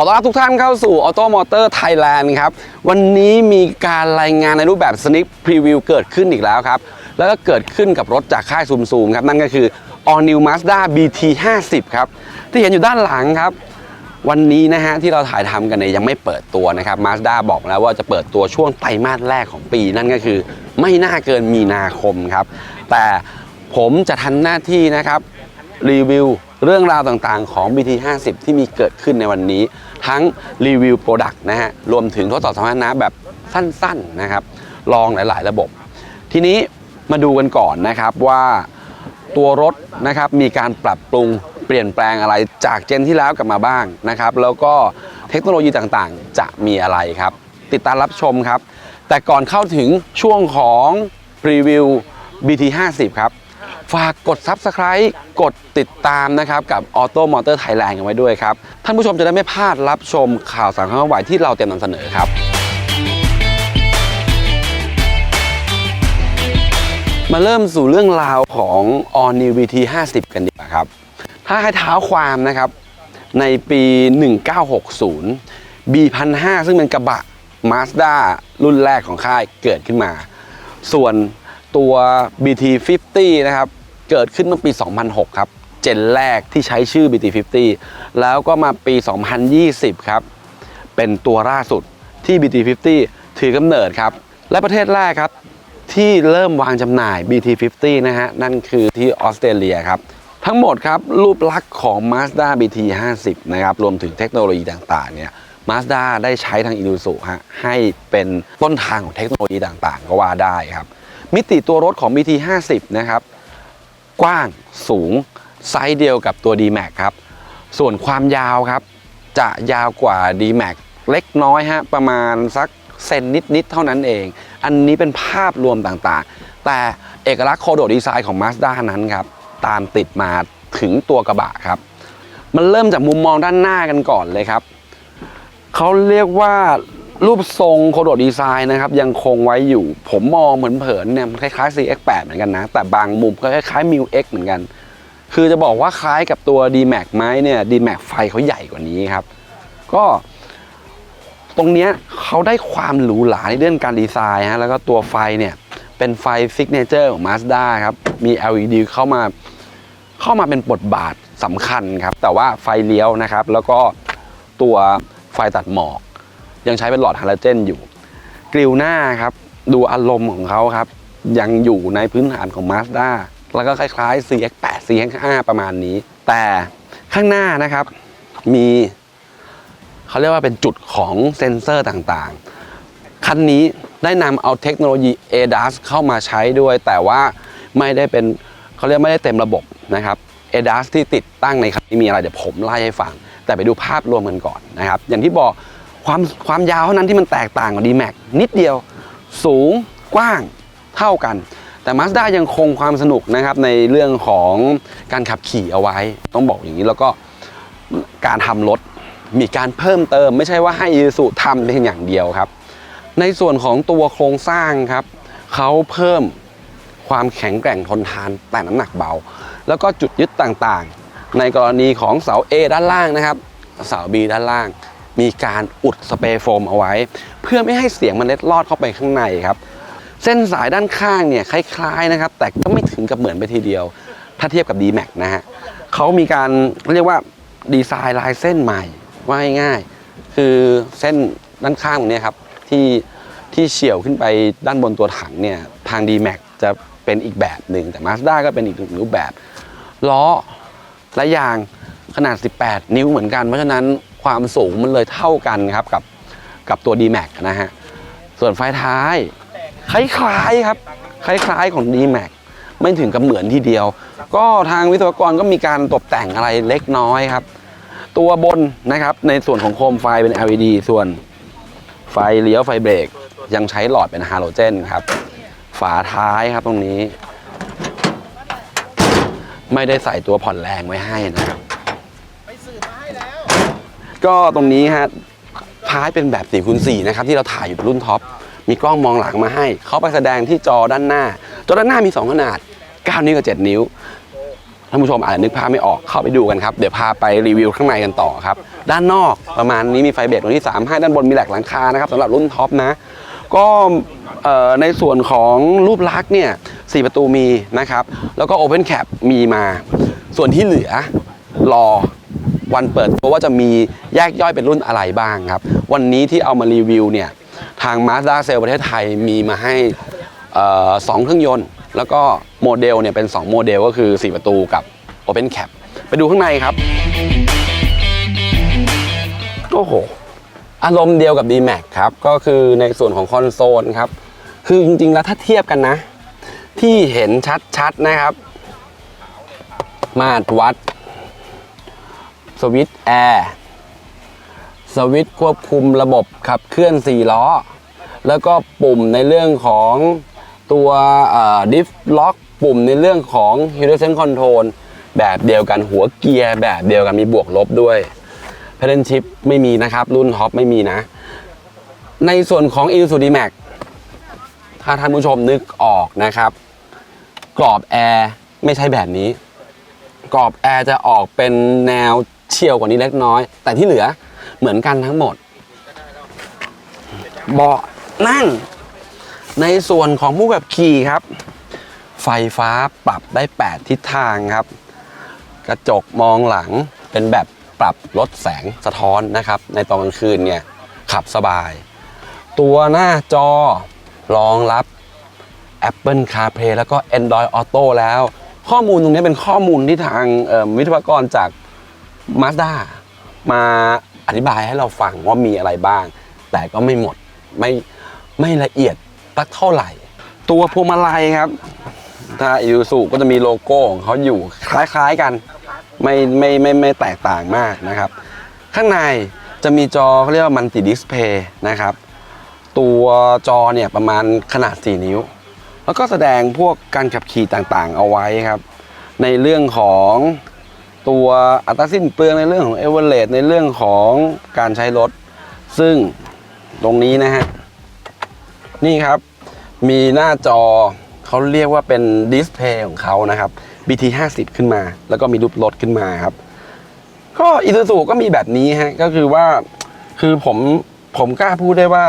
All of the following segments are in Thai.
ขอต้อนรับทุกท่านเข้าสู่ Auto Motor Thailand ครับ วันนี้มีการรายงานในรูปแบบ Sneak Preview เกิดขึ้นอีกแล้วครับ แล้วก็เกิดขึ้นกับรถจากค่ายซูมซูมครับ นั่นก็คือ All New Mazda BT 50ครับ ที่เห็นอยู่ด้านหลังครับ วันนี้นะฮะที่เราถ่ายทำกันเนี่ยยังไม่เปิดตัวนะครับ Mazda บอกแล้วว่าจะเปิดตัวช่วงไตรมาสแรกของปี นั่นก็คือไม่น่าเกินมีนาคมครับ แต่ผมจะทันหน้าที่นะครับ รีวิวเรื่องราวต่างๆ ของ BT 50 ที่มีเกิดขึ้นในวันนี้ ทั้งรีวิวโปรดักต์นะฮะรวมถึงทดสอบสมรรถนะแบบสั้นๆนะครับ ลองหลายๆ ระบบ ทีนี้มาดูกันก่อนนะครับว่าตัวรถนะครับมีการปรับปรุงเปลี่ยนแปลงอะไรจากเจนที่แล้วกลับมาบ้างนะครับ แล้วก็เทคโนโลยีต่างๆ จะมีอะไรครับ ติดตามรับชมครับ แต่ก่อนเข้าถึงช่วงของรีวิว BT 50 ครับ ฝากกด Subscribe กดติดตามนะครับ กับ Auto Motor Thailand กันไว้ด้วยครับ ท่านผู้ชมจะได้ไม่พลาดรับชมข่าวสารข่าวไหวที่เราเตรียมนำเสนอครับมาเริ่มสู่เรื่องราวของ All New VT 50 กันดีกว่าครับ ถ้าให้เท้าความนะครับ ในปี 1960 B1005 ซึ่งเป็นกระบะ Mazda รุ่นแรกของค่ายเกิดขึ้นมา ส่วน ตัว BT50 นะครับ เกิดขึ้นเมื่อปี 2006 ครับ เจนแรกที่ใช้ชื่อ BT50 แล้วก็มาปี 2020 ครับ เป็นตัวล่าสุดที่ BT50 ถือกำเนิดครับ และประเทศแรกครับ ที่เริ่มวางจำหน่าย BT50 นะฮะ นั่นคือที่ออสเตรเลียครับ ทั้งหมดครับ รูปลักษณ์ของ Mazda BT50 นะครับ รวมถึงเทคโนโลยีต่างๆ เนี่ย Mazda ได้ใช้ทางอิ u ู u ฮะให้เป็นต้นทางของเทคโนโลยีต่างๆ ก็ว่าได้ครับ มิติตัวรถของ BT50 นะครับ กว้างสูงไซส์เดียวกับตัว D-Max ครับ ส่วนความยาวครับ จะยาวกว่า D-Max เล็กน้อยฮะ ประมาณสักเซนนิด ๆ เท่านั้นเอง อันนี้เป็นภาพรวมต่างๆ แต่เอกลักษณ์โคโดดีไซน์ของ Mazda นั้นครับ ตามติดมาถึงตัวกระบะครับ มันเริ่มจากมุมมองด้านหน้ากันก่อนเลยครับ เขาเรียกว่า รูปทรงโคโดดีไซน์นะครับยังคงไว้อยู่ ผมมองเหมือนเผินเนี่ยคล้ายๆ CX8 เหมือนกันนะ แต่บางมุมก็คล้ายๆ m ิ X เหมือนกัน คือจะบอกว่าคล้ายกับตัว D-Max ไหมเนี่ย D-Max ไฟเขาใหญ่กว่านี้ครับ ก็ตรงเนี้ยเขาได้ความหรูหราในเรื่องการดีไซน์ฮะแล้วก็ตัวไฟเนี่ยเป็นไฟซิกเนเจอร์ของ Mazda ครับ มี LED เข้ามาเข้ามาเป็นบทบาทสำคัญครับ แต่ว่าไฟเลี้ยวนะครับ แล้วก็ตัวไฟตัดหมอก ยังใช้เป็นหลอดฮาโลเจนอยู่กริลหน้าครับ ดูอารมณ์ของเขาครับ ยังอยู่ในพื้นฐานของ Mazda แล้วก็คล้ายๆ CX8 CX5 ประมาณนี้ แต่ข้างหน้านะครับ มีเขาเรียกว่าเป็นจุดของเซ็นเซอร์ต่างๆ คันนี้ได้นำเอาเทคโนโลยี ADAS เข้ามาใช้ด้วย แต่ว่าไม่ได้เป็นเขาเรียกไม่ได้เต็มระบบนะครับ ADAS ที่ติดตั้งในคันนี้มีอะไรเดี๋ยวผมไล่ให้ฟัง แต่ไปดูภาพรวมกันก่อนนะครับ อย่างที่บอก ความความยาวเท่านั้นที่มันแตกต่างกับ D-Max นิดเดียวสูงกว้างเท่ากัน แต่ Mazda ยังคงความสนุกนะครับในเรื่องของการขับขี่เอาไว้ ต้องบอกอย่างนี้แล้วก็การทำรถมีการเพิ่มเติม ไม่ใช่ว่าให้ยูสุทำเพียงอย่างเดียวครับ ในส่วนของตัวโครงสร้างครับเขาเพิ่มความแข็งแกร่งทนทานแต่น้ำหนักเบา แล้วก็จุดยึดต่างๆ ในกรณีของเสา A ด้านล่างนะครับ เสา B ด้านล่าง มีการอุดสเปรย์โฟมเอาไว้ เพื่อไม่ให้เสียงมันเล็ดลอดเข้าไปข้างในครับ เส้นสายด้านข้างเนี่ยคล้ายๆนะครับ แต่ก็ไม่ถึงกับเหมือนไปทีเดียว ถ้าเทียบกับ D-Max นะฮะเขามีการเรียกว่าดีไซน์ลายเส้นใหม่ว่าง่ายๆคือเส้นด้านข้างตรงนี้ครับที่ที่เฉี่ยวขึ้นไปด้านบนตัวถังเนี่ยทาง D-Max จะเป็นอีกแบบหนึ่งแต่ Mazda ก็เป็นอีกหนึ่งรูปแบบล้อและยางขนาด 18 นิ้วเหมือนกัน เพราะฉะนั้น ความสูงมันเลยเท่ากันครับกับกับตัว D-Max นะฮะ ส่วนไฟท้าย คล้ายๆครับ คล้ายๆของ D-Max ไม่ถึงกับเหมือนทีเดียว ก็ทางวิศวกรก็มีการตกแต่งอะไรเล็กน้อยครับ ตัวบนนะครับในส่วนของโคมไฟเป็น LED ส่วนไฟเลี้ยวไฟเบรกยังใช้หลอดเป็นฮาโลเจนครับ ฝาท้ายครับตรงนี้ ไม่ได้ใส่ตัวผ่อนแรงไว้ให้นะครับ ก็ตรงนี้ฮะท้ายเป็นแบบ4คูณ4นะครับที่เราถ่ายอยู่รุ่นท็อปมีกล้องมองหลังมาให้ เขาไปแสดงที่จอด้านหน้า จอด้านหน้ามี 2 ขนาด 9 นิ้วกับ 7 นิ้วท่านผู้ชมอาจจะนึกภาพไม่ออกเข้าไปดูกันครับ เดี๋ยวพาไปรีวิวข้างในกันต่อครับ ด้านนอกประมาณนี้มีไฟเบรกตัวที่ 3 ให้ด้านบนมีแหลกหลังคานะครับสำหรับรุ่นท็อปนะ ก็ในส่วนของรูปลักษณ์เนี่ยสประตูมีนะครับ แล้วก็ Open Cap มีมา ส่วนที่เหลือรอ วันเปิดตัวว่าจะมีแยกย่อยเป็นรุ่นอะไรบ้างครับ วันนี้ที่เอามารีวิวเนี่ยทาง Mazda c e l ประเทศไทยมีมาให้สองเครื่องยนต์ แล้วก็โมเดลเนี่ยเป็น 2 โมเดลก็คือ 4 ประตูกับ Open Cap ไปดูข้างในครับ โอ้โห อารมณ์เดียวกับ D-Max ครับ ก็คือในส่วนของคอนโซลครับ คือจริงๆแล้วถ้าเทียบกันนะ ที่เห็นชัดๆนะครับ มาตรวัด สวิตแอร์สวิตควบคุมระบบขับเคลื่อน 4 ล้อ แล้วก็ปุ่มในเรื่องของตัวดิฟล็อกปุ่มในเรื่องของ h e r o s e n Control แบบเดียวกันหัวเกียร์แบบเดียวกันมีบวกลบด้วย p a d d l Shift ไม่มีนะครับ รุ่นท็อปไม่มีนะ ในส่วนของ i s u d i Max ถ้าท่านผู้ชมนึกออกนะครับ กรอบแอร์ไม่ใช่แบบนี้ กรอบแอร์จะออกเป็นแนว เฉียวกว่านี้เล็กน้อย แต่ที่เหลือเหมือนกันทั้งหมดเบาะนั่ง ในส่วนของผู้ขับขี่ครับ ไฟฟ้าปรับได้ 8 ทิศทางครับ กระจกมองหลังเป็นแบบปรับลดแสงสะท้อนนะครับ ในตอนกลางคืนเนี่ยขับสบาย ตัวหน้าจอรองรับ Apple CarPlay แล้วก็ Android Auto แล้ว ข้อมูลตรงนี้เป็นข้อมูลที่ทางวิทยากรจาก Mazda มาอธิบายให้เราฟังว่ามีอะไรบ้าง แต่ก็ไม่หมดไม่ไม่ละเอียดสักเท่าไหร่ ตัวพวงมาลัยครับถ้าอิ u สุก็จะมีโลโก้ของเขาอยู่คล้ายๆกันไม่ไม่ไม่ไม่แตกต่างมากนะครับ ข้างในจะมีจอเขาเรียกว่ามันติดิสเพย์นะครับ ตัวจอเนี่ยประมาณขนาด 4 นิ้ว แล้วก็แสดงพวกการขับขี่ต่างๆเอาไว้ครับ ในเรื่องของ ตัวอัตราสิ้นเปลืองในเรื่องของเอเวอเรสในเรื่องของการใช้รถ ซึ่งตรงนี้นะฮะ นี่ครับ มีหน้าจอเขาเรียกว่าเป็นดิสเพย์ของเขานะครับ BT 50ขึ้นมา แล้วก็มีรูปรถขึ้นมาครับ ก็อีซูซูก็มีแบบนี้ฮะ ก็คือว่า คือผม ผมกล้าพูดได้ว่า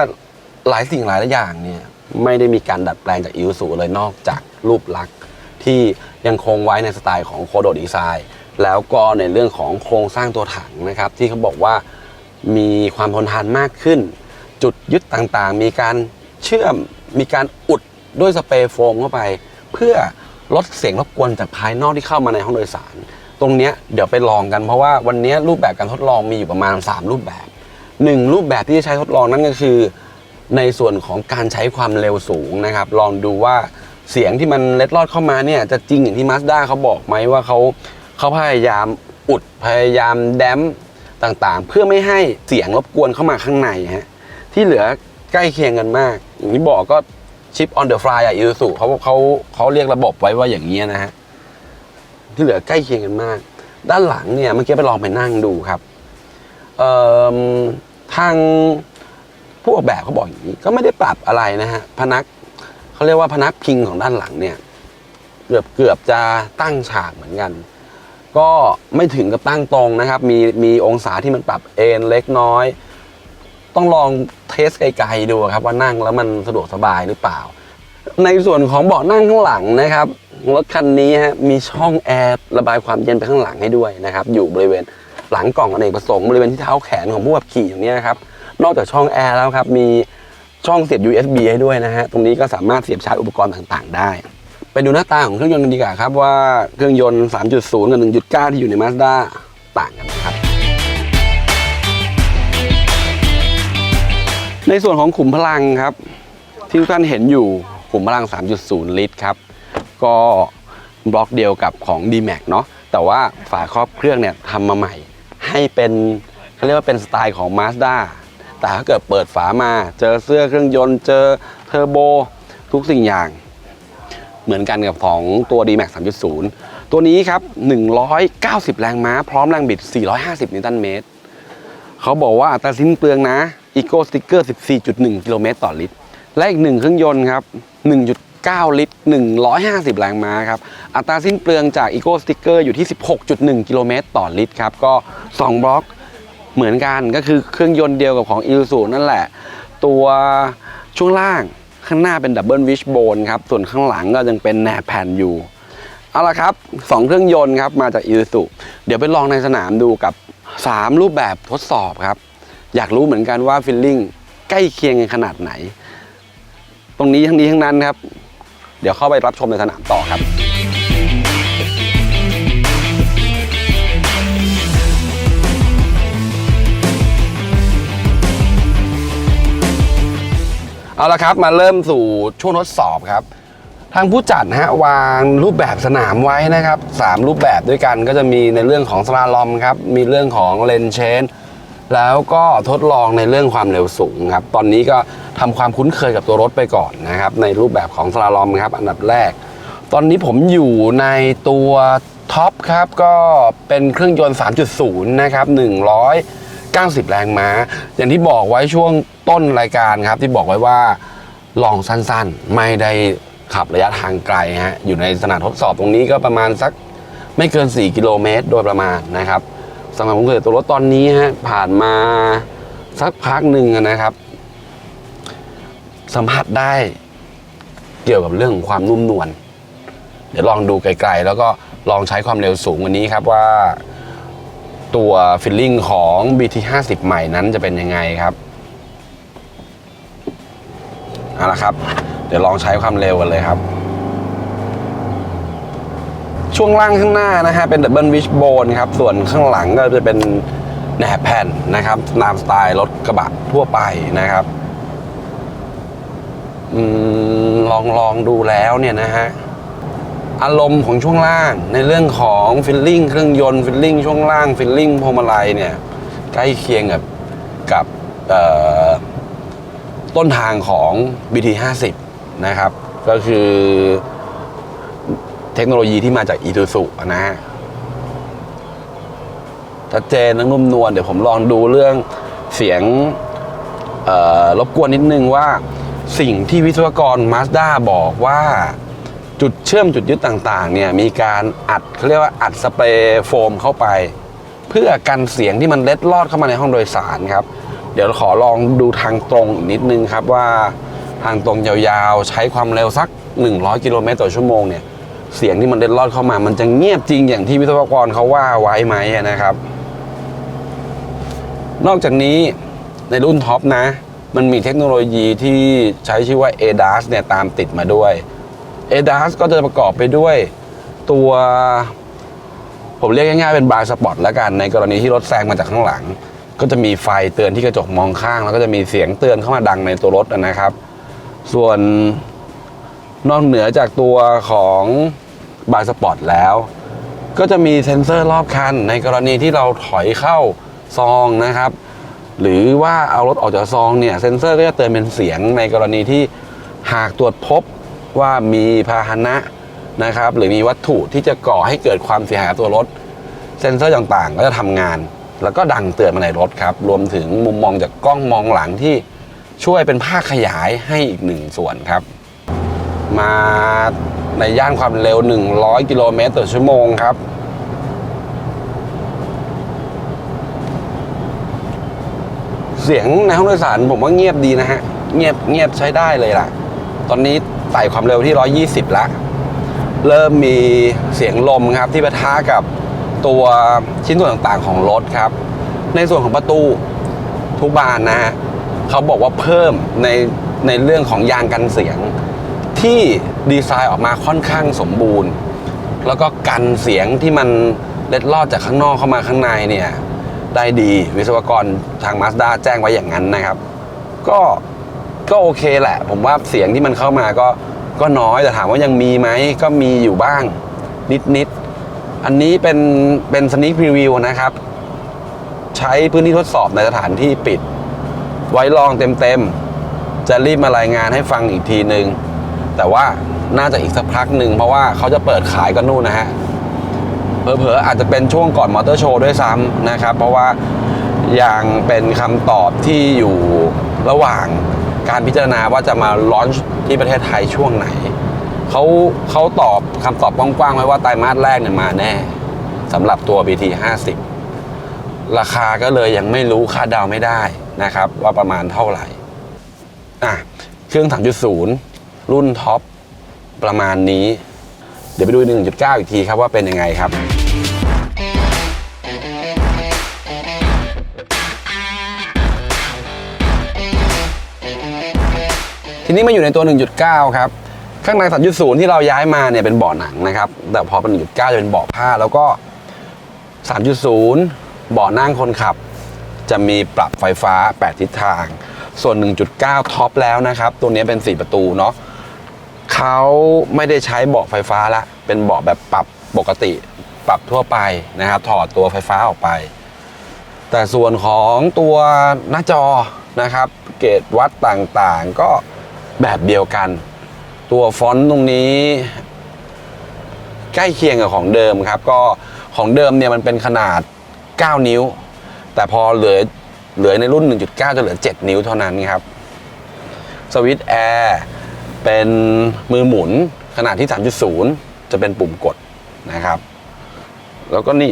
หลายสิ่งหลายอย่างเนี่ย ไม่ได้มีการดัดแปลงจากอีซูซูเลยนอกจากรูปลักษณ์ที่ยังคงไว้ในสไตล์ของโคโดดีไซน์ แล้วก็ในเรื่องของโครงสร้างตัวถังนะครับ ที่เขาบอกว่ามีความทนทานมากขึ้น จุดยึดต่างๆ มีการเชื่อมมีการอุดด้วยสเปรย์โฟมเข้าไป เพื่อลดเสียงรบกวนจากภายนอกที่เข้ามาในห้องโดยสาร ตรงนี้เดี๋ยวไปลองกันเพราะว่าวันนี้รูปแบบการทดลองมีอยู่ประมาณ 3 รูปแบบ 1 รูปแบบที่จะใช้ทดลองนั่นก็คือ ในส่วนของการใช้ความเร็วสูงนะครับ ลองดูว่าเสียงที่มันเล็ดลอดเข้ามาเนี่ยจะจริงอย่างที่มาสด้าเขาบอกไหมว่าเขา เขาพยายามอุดพยายามแดมป์ต่างๆ เพื่อไม่ให้เสียงรบกวนเข้ามาข้างในฮะที่เหลือใกล้เคียงกันมาก อย่างที่บอกก็ชิป on the fly อะอีซูซูเขาเขาเขาเรียกระบบไว้ว่าอย่างนี้นะฮะที่เหลือใกล้เคียงกันมาก ด้านหลังเนี่ยเมื่อกี้ไปลองไปนั่งดูครับเอ่อทางผู้ออกแบบเขาบอกอย่างนี้ก็ไม่ได้ปรับอะไรนะฮะพนักเขาเรียกว่าพนักพิงของด้านหลังเนี่ย เกือบเกือบจะตั้งฉากเหมือนกัน ก็ไม่ถึงกับตั้งตรงนะครับ มีมีองศาที่มันปรับเอนเล็กน้อย ต้องลองเทสไกลๆดูครับว่านั่งแล้วมันสะดวกสบายหรือเปล่า ในส่วนของเบาะนั่งข้างหลังนะครับรถคันนี้ฮะมีช่องแอร์ระบายความเย็นไปข้างหลังให้ด้วยนะครับ อยู่บริเวณหลังกล่องอเนกประสงค์บริเวณที่เท้าแขนของผู้ขับขี่อย่างนี้นะครับ นอกจากช่องแอร์แล้วครับมีช่องเสียบ USB ให้ด้วยนะฮะตรงนี้ก็สามารถเสียบชาร์จอุปกรณ์ต่างๆ ได้ ไปดูหน้าตาของเครื่องยนต์กันดีกว่าครับว่าเครื่องยนต์ 3.0 กับ 1.9 ที่อยู่ใน Mazda ต่างกันนะครับ ในส่วนของขุมพลังครับ ที่ทุกท่านเห็นอยู่ขุมพลัง 3.0 ลิตรครับ ก็บล็อกเดียวกับของ D-Max เนาะแต่ว่าฝาครอบเครื่องเนี่ยทำมาใหม่ ให้เป็นเขาเรียกว่าเป็นสไตล์ของ Mazda แต่ถ้าเกิดเปิดฝามา เจอเสื้อเครื่องยนต์ เจอเทอร์โบ ทุกสิ่งอย่าง เหมือนกันกับของตัว D-Max 3.0 ตัวนี้ครับ 190 แรงม้า พร้อมแรงบิด 450 นิวตันเมตร เขาบอกว่าอัตราสิ้นเปลืองนะ Eco Sticker 14.1 กิโลเมตรต่อลิตร และอีกหนึ่งเครื่องยนต์ครับ9ลิตร 150 แรงม้าครับ อัตราสิ้นเปลืองจาก Eco Sticker อยู่ที่ 16.1 กิโลเมตรต่อลิตรครับ ก็ 2 บล็อกเหมือนกันก็คือเครื่องยนต์เดียวกับของ i l s u นั่นแหละ ตัวช่วงล่าง ข้างหน้าเป็นดับเบิลวิชโบนครับส่วนข้างหลังก็ยังเป็นแหนบแผ่นอยู่เอาละครับสองเครื่องยนต์ครับมาจาก i l s u เดี๋ยวไปลองในสนามดูกับ 3 รูปแบบทดสอบครับ อยากรู้เหมือนกันว่าฟิลลิ่งใกล้เคียงกันขนาดไหน ตรงนี้ทั้งนี้ทั้งนั้นครับ เดี๋ยวเข้าไปรับชมในสนามต่อครับ เอาละครับมาเริ่มสู่ช่วงทดสอบครับ ทางผู้จัดนะฮะวางรูปแบบสนามไว้นะครับสามรูปแบบด้วยกันก็จะมีในเรื่องของสลาลอมครับ มีเรื่องของเลนเชนแล้วก็ทดลองในเรื่องความเร็วสูงครับ ตอนนี้ก็ทำความคุ้นเคยกับตัวรถไปก่อนนะครับ ในรูปแบบของสลาลอมครับ อันดับแรก ตอนนี้ผมอยู่ในตัวท็อปครับ ก็เป็นเครื่องยนต์ 3.0 นะครับ100 90 แรงม้า อย่างที่บอกไว้ช่วงต้นรายการครับ ที่บอกไว้ว่าลองสั้นๆ ไม่ได้ขับระยะทางไกลฮะอยู่ในสนามทดสอบตรงนี้ก็ประมาณสักไม่เกิน 4 กิโลเมตร โดยประมาณนะครับสำหรับผมเคยตัวรถตอนนี้ฮะผ่านมาสักพักหนึ่งนะครับ สัมผัสได้เกี่ยวกับเรื่องของความนุ่มนวลเดี๋ยวลองดูไกลๆ แล้วก็ลองใช้ความเร็วสูงวันนี้ครับว่า ตัวฟิลลิ่งของ BT50 ใหม่นั้นจะเป็นยังไงครับเอาละครับ เดี๋ยวลองใช้ความเร็วกันเลยครับ ช่วงล่างข้างหน้านะฮะเป็นดับเบิลวิชโบนครับ ส่วนข้างหลังก็จะเป็นแหนบแผ่นนะครับตามสไตล์รถกระบะทั่วไปนะครับอลองลองดูแล้วเนี่ยนะฮะ อารมณ์ของช่วงล่าง ในเรื่องของฟิลลิ่งเครื่องยนต์ฟิลลิ่งช่วงล่างฟิลลิ่งพวงมาลัยเนี่ยใกล้เคียงกับกับต้นทางของ BT50 นะครับ ก็คือเทคโนโลยีที่มาจาก i t u s u นะฮะชัดเจนและนุ่มนวลเดี๋ยวผมลองดูเรื่องเสียงรบกวนนิดนึงว่าสิ่งที่วิศวกร Mazda บอกว่า จุดเชื่อมจุดยึดต่างๆเนี่ยมีการอัดเขาเรียกว่าอัดสเปรย์โฟมเข้าไป เพื่อกันเสียงที่มันเล็ดลอดเข้ามาในห้องโดยสารครับ เดี๋ยวขอลองดูทางตรงนิดนึงครับว่าทางตรงยาวๆ ใช้ความเร็วสัก 100 กิโลเมตรต่อชั่วโมงเนี่ยเสียงที่มันเล็ดลอดเข้ามา มันจะเงียบจริงอย่างที่วิศวกรเขาว่าไว้ไหมนะครับ นอกจากนี้ในรุ่นท็อปนะ มันมีเทคโนโลยีที่ใช้ชื่อว่า ADAS เนี่ยตามติดมาด้วย ADAS ก็จะประกอบไปด้วยตัว ผมเรียกง่ายๆเป็นบาร์สปอตแล้วกัน ในกรณีที่รถแซงมาจากข้างหลัง ก็จะมีไฟเตือนที่กระจกมองข้าง แล้วก็จะมีเสียงเตือนเข้ามาดังในตัวรถนะครับ ส่วนนอกเหนือจากตัวของบาร์สปอตแล้ว ก็จะมีเซ็นเซอร์รอบคัน ในกรณีที่เราถอยเข้าซองนะครับ หรือว่าเอารถออกจากซองเนี่ยเซ็นเซอร์ก็จะเตือนเป็นเสียงในกรณีที่หากตรวจพบ ว่ามีพาหนะนะครับ หรือมีวัตถุที่จะก่อให้เกิดความเสียหายตัวรถ เซ็นเซอร์ต่างๆ ก็จะทำงาน แล้วก็ดังเตือนมาในรถครับ รวมถึงมุมมองจากกล้องมองหลังที่ช่วยเป็นภาคขยายให้อีกหนึ่งส่วนครับ มาในย่านความเร็ว 100 กิโลเมตรต่อชั่วโมงครับเสียงในห้องโดยสารผมว่าเงียบดีนะฮะ เงียบเงียบใช้ได้เลยล่ะ ตอนนี้ ไต่ความเร็วที่ 120 ละ เริ่มมีเสียงลมครับที่ปะทะกับตัวชิ้นส่วนต่างๆของรถครับ ในส่วนของประตูทุกบานนะฮะเขาบอกว่าเพิ่มในในเรื่องของยางกันเสียง ที่ดีไซน์ออกมาค่อนข้างสมบูรณ์ แล้วก็กันเสียงที่มันเล็ดลอดจากข้างนอกเข้ามาข้างในเนี่ยได้ดีวิศวกรทาง Mazda แจ้งไว้อย่างนั้นนะครับ ก็ ก็โอเคแหละ ผมว่าเสียงที่มันเข้ามาก็ก็น้อยแต่ถามว่ายังมีไหมก็มีอยู่บ้าง นิดนิดๆอันนี้เป็นเป็นสนิคพรีวิวนะครับ ใช้พื้นที่ทดสอบในสถานที่ปิด ไว้ลองเต็มๆ จะรีบมารายงานให้ฟังอีกทีหนึงแต่ว่าน่าจะอีกสักพักหนึ่งเพราะว่าเขาจะเปิดขายกันนู่นนะฮะเผลอๆอาจจะเป็นช่วงก่อนมอเตอร์โชว์ด้วยซ้ำนะครับ เพราะว่ายังเป็นคำตอบที่อยู่ระหว่าง การพิจารณาว่าจะมาลอนช์ที่ประเทศไทยช่วงไหนเขาเขาตอบคำตอบกว้างๆไว้ว่าไตรมาสแรกเนี่ยมาแน่สำหรับตัว BT 50ราคาก็เลยยังไม่รู้คาดเดาไม่ได้นะครับ ว่าประมาณเท่าไหร่อะเครื่อง 3.0 รุ่นท็อปประมาณนี้ เดี๋ยวไปดู 1.9 อีกทีครับว่าเป็นยังไงครับ ทีนี้มาอยู่ในตัว 1.9 ครับ ข้างใน 3.0 ที่เราย้ายมาเนี่ยเป็นเบาะหนังนะครับ แต่พอเป็น 1.9 จะเป็นเบาะผ้า แล้วก็ 3.0 เบาะนั่งคนขับ จะมีปรับไฟฟ้า 8 ทิศทาง ส่วน 1.9 ท็อปแล้วนะครับ ตัวนี้เป็น 4 ประตูเนาะเขาไม่ได้ใช้เบาะไฟฟ้าละ เป็นเบาะแบบปรับปกติ ปรับทั่วไปนะครับ ถอดตัวไฟฟ้าออกไป แต่ส่วนของตัวหน้าจอนะครับ เกรดวัดต่างๆ ก็ แบบเดียวกัน ตัวฟอนต์ตรงนี้ ใกล้เคียงกับของเดิมครับ ก็ของเดิมเนี่ยมันเป็นขนาด 9 นิ้ว แต่พอเหลือเหลือในรุ่น 1.9 จะเหลือ 7 นิ้วเท่านั้นครับสวิตช์แอร์เป็นมือหมุนขนาดที่ 3.0 จะเป็นปุ่มกดนะครับ แล้วก็นี่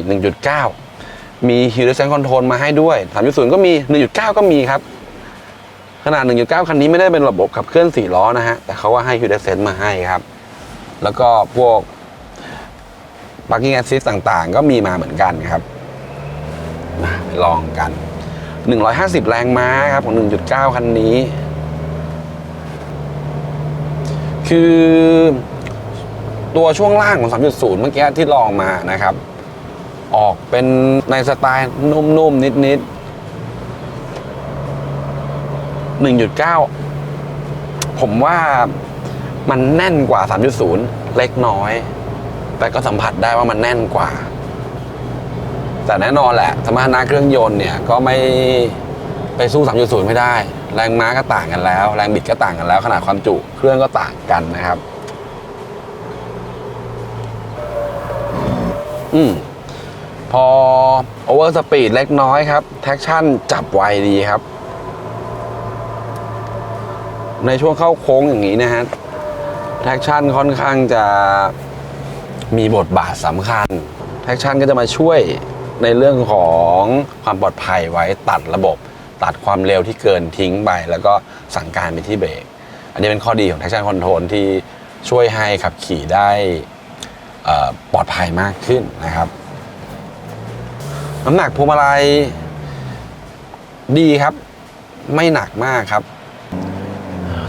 1.9 มี Hill Descent Control มาให้ด้วย 3.0 ก็มี 1.9 ก็มีครับ ขนาด 1.9 คันนี้ไม่ได้เป็นระบบขับเคลื่อน 4 ล้อนะฮะ แต่เขาว่าให้ Hill Descent มาให้ครับ แล้วก็พวก Parking Assist ต่างๆ ก็มีมาเหมือนกันครับมาไปลองกัน 150 แรงม้าครับ ของ 1.9 คันนี้ คือตัวช่วงล่างของ 3.0 เมื่อกี้ที่ลองมานะครับ ออกเป็นในสไตล์นุ่มๆ นิดๆ 1.9 ผมว่ามันแน่นกว่า 3.0 เล็กน้อย แต่ก็สัมผัสได้ว่ามันแน่นกว่า แต่แน่นอนแหละ สมรรถนะเครื่องยนต์เนี่ยก็ไม่ไปสู้ 3.0 ไม่ได้ แรงม้าก็ต่างกันแล้ว แรงบิดก็ต่างกันแล้ว ขนาดความจุเครื่องก็ต่างกันนะครับ อืมพอโอเวอร์สปีดเล็กน้อยครับ แท็กชั่นจับไวดีครับ ในช่วงเข้าโค้งอย่างนี้นะฮะแท็กชั่นค่อนข้างจะมีบทบาทสำคัญแท็กชั่นก็จะมาช่วยในเรื่องของความปลอดภัยไว้ตัดระบบ ตัดความเร็วที่เกินทิ้งไป แล้วก็สั่งการไปที่เบรกอันนี้เป็นข้อดีของ traction control ที่ช่วยให้ขับขี่ได้ปลอดภัยมากขึ้นนะครับ น้ำหนักพวงมาลัยดีครับ ไม่หนักมากครับ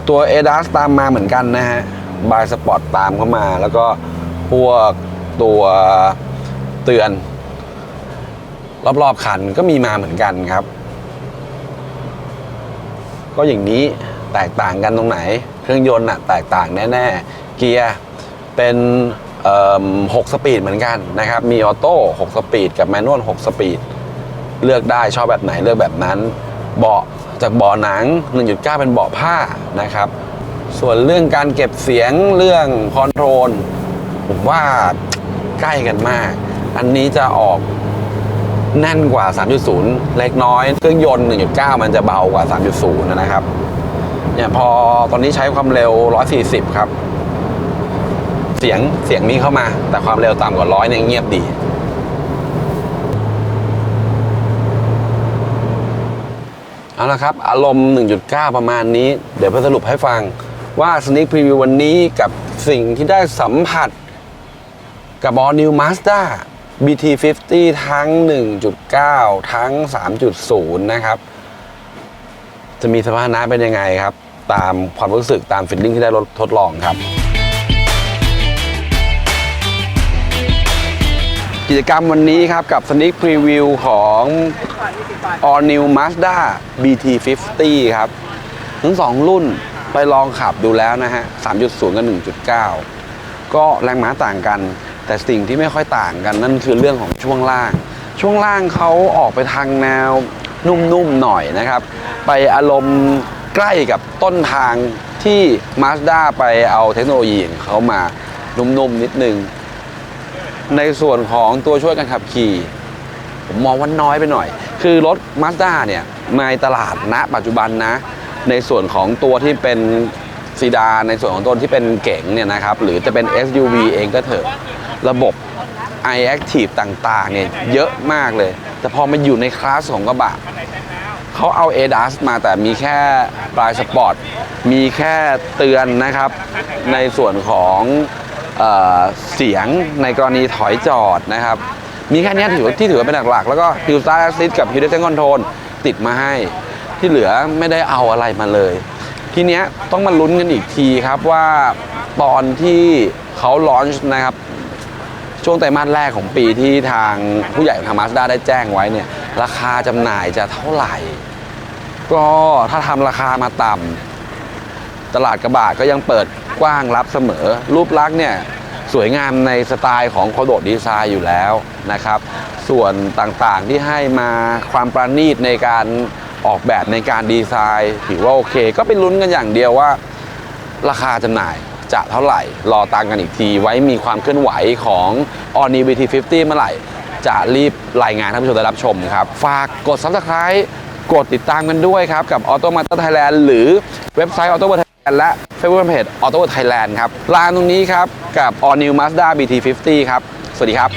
ตัว a d a s ตามมาเหมือนกันนะฮะบายสปอร์ตตามเข้ามา แล้วก็พวกตัวเตือน รอบๆคันก็มีมาเหมือนกันครับ ก็อย่างนี้แตกต่างกันตรงไหน เครื่องยนต์น่ะแตกต่างแน่ๆ เกียร์เป็นเอิ่ม6สปีดเหมือนกันนะครับ มีออโต้6สปีดกับแมนนวล6สปีด เลือกได้ชอบแบบไหนเลือกแบบนั้น เบาะ จากเบาะหนัง 1.9 เป็นเบาะผ้านะครับ ส่วนเรื่องการเก็บเสียงเรื่องคอนโทรลผมว่าใกล้กันมาก อันนี้จะออกแน่นกว่า 3.0 เล็กน้อย เครื่องยนต์ 1.9 มันจะเบากว่า 3.0 นะครับ เนี่ยพอตอนนี้ใช้ความเร็ว 140 ครับ เสียงเสียงมีเข้ามา แต่ความเร็วต่ำกว่าร้อยเนี่ยเงียบดี เอา ละครับ อารมณ์ 1.9 ประมาณนี้ เดี๋ยวไปสรุปให้ฟังว่า Sneak Preview วันนี้กับสิ่งที่ได้สัมผัสกับ All New Mazda BT50 ทั้ง 1.9 ทั้ง 3.0 นะครับ จะมีสมรรถนะเป็นยังไงครับ ตามความรู้สึกตามฟิลลิ่งที่ได้ทดลองครับ กิจกรรมวันนี้ครับกับ Sneak Preview ของ All New Mazda BT50 ครับ ทั้งสองรุ่นไปลองขับดูแล้วนะฮะ 3.0 กับ 1.9 ก็แรงม้าต่างกัน แต่สิ่งที่ไม่ค่อยต่างกันนั่นคือเรื่องของช่วงล่าง ช่วงล่างเขาออกไปทางแนวนุ่มๆหน่อยนะครับ ไปอารมณ์ใกล้กับต้นทางที่ Mazda ไปเอาเทคโนโลยีของเขามานุ่มๆนิดนึง ในส่วนของตัวช่วยการขับขี่ ผมมองว่าน้อยไปหน่อย คือรถ Mazda เนี่ยในตลาดณปัจจุบันนะ ในส่วนของตัวที่เป็นซีดานในส่วนของตัวที่เป็นเก๋งเนี่ยนะครับ หรือจะเป็น SUV เองก็เถอะระบบ iActive ต่างๆเนี่ยเยอะมากเลย แต่พอมาอยู่ในคลาสของกระบะเขาเอา ADAS มาแต่มีแค่ปลายสปอร์ตมีแค่เตือนนะครับ ในส่วนของ เเสียงในกรณีถอยจอดนะครับ มีแค่นี้ถือที่ถือว่าเป็นหลักๆ แล้วก็ Hill Start Assist กับ Hill Descent Control ติดมาให้ ที่เหลือไม่ได้เอาอะไรมาเลย ทีเนี้ยต้องมาลุ้นกันอีกทีครับว่าตอนที่เขาลอนช์นะครับช่วงไตรมาสแรกของปีที่ทางผู้ใหญ่ของทางมาสด้าได้แจ้งไว้เนี่ยราคาจำหน่ายจะเท่าไหร่ ก็ถ้าทำราคามาต่ำตลาดกระบะก็ยังเปิด กว้างรับเสมอ รูปลักษณ์เนี่ยสวยงามในสไตล์ของโคโดดีไซน์อยู่แล้วนะครับ ส่วนต่างๆที่ให้มาความประณีตในการออกแบบในการดีไซน์ถือว่าโอเค ก็ไปลุ้นกันอย่างเดียวว่าราคาจำหน่ายจะเท่าไหร่ รอตังกันอีกทีไว้มีความเคลื่อนไหวของ o n i v t 50เมื่อไหร่ จะรีบรายงานท่านผู้ชมได้รับชมครับ ฝากกด Subscribe กดติดตามกันด้วยครับ กับ Auto m a t e r Thailand หรือเว็บไซต์ Auto World Thailand และ Facebook Page Auto Thailand ครับลานตรงนี้ครับ กับ All New Mazda BT50 ครับ สวัสดีครับ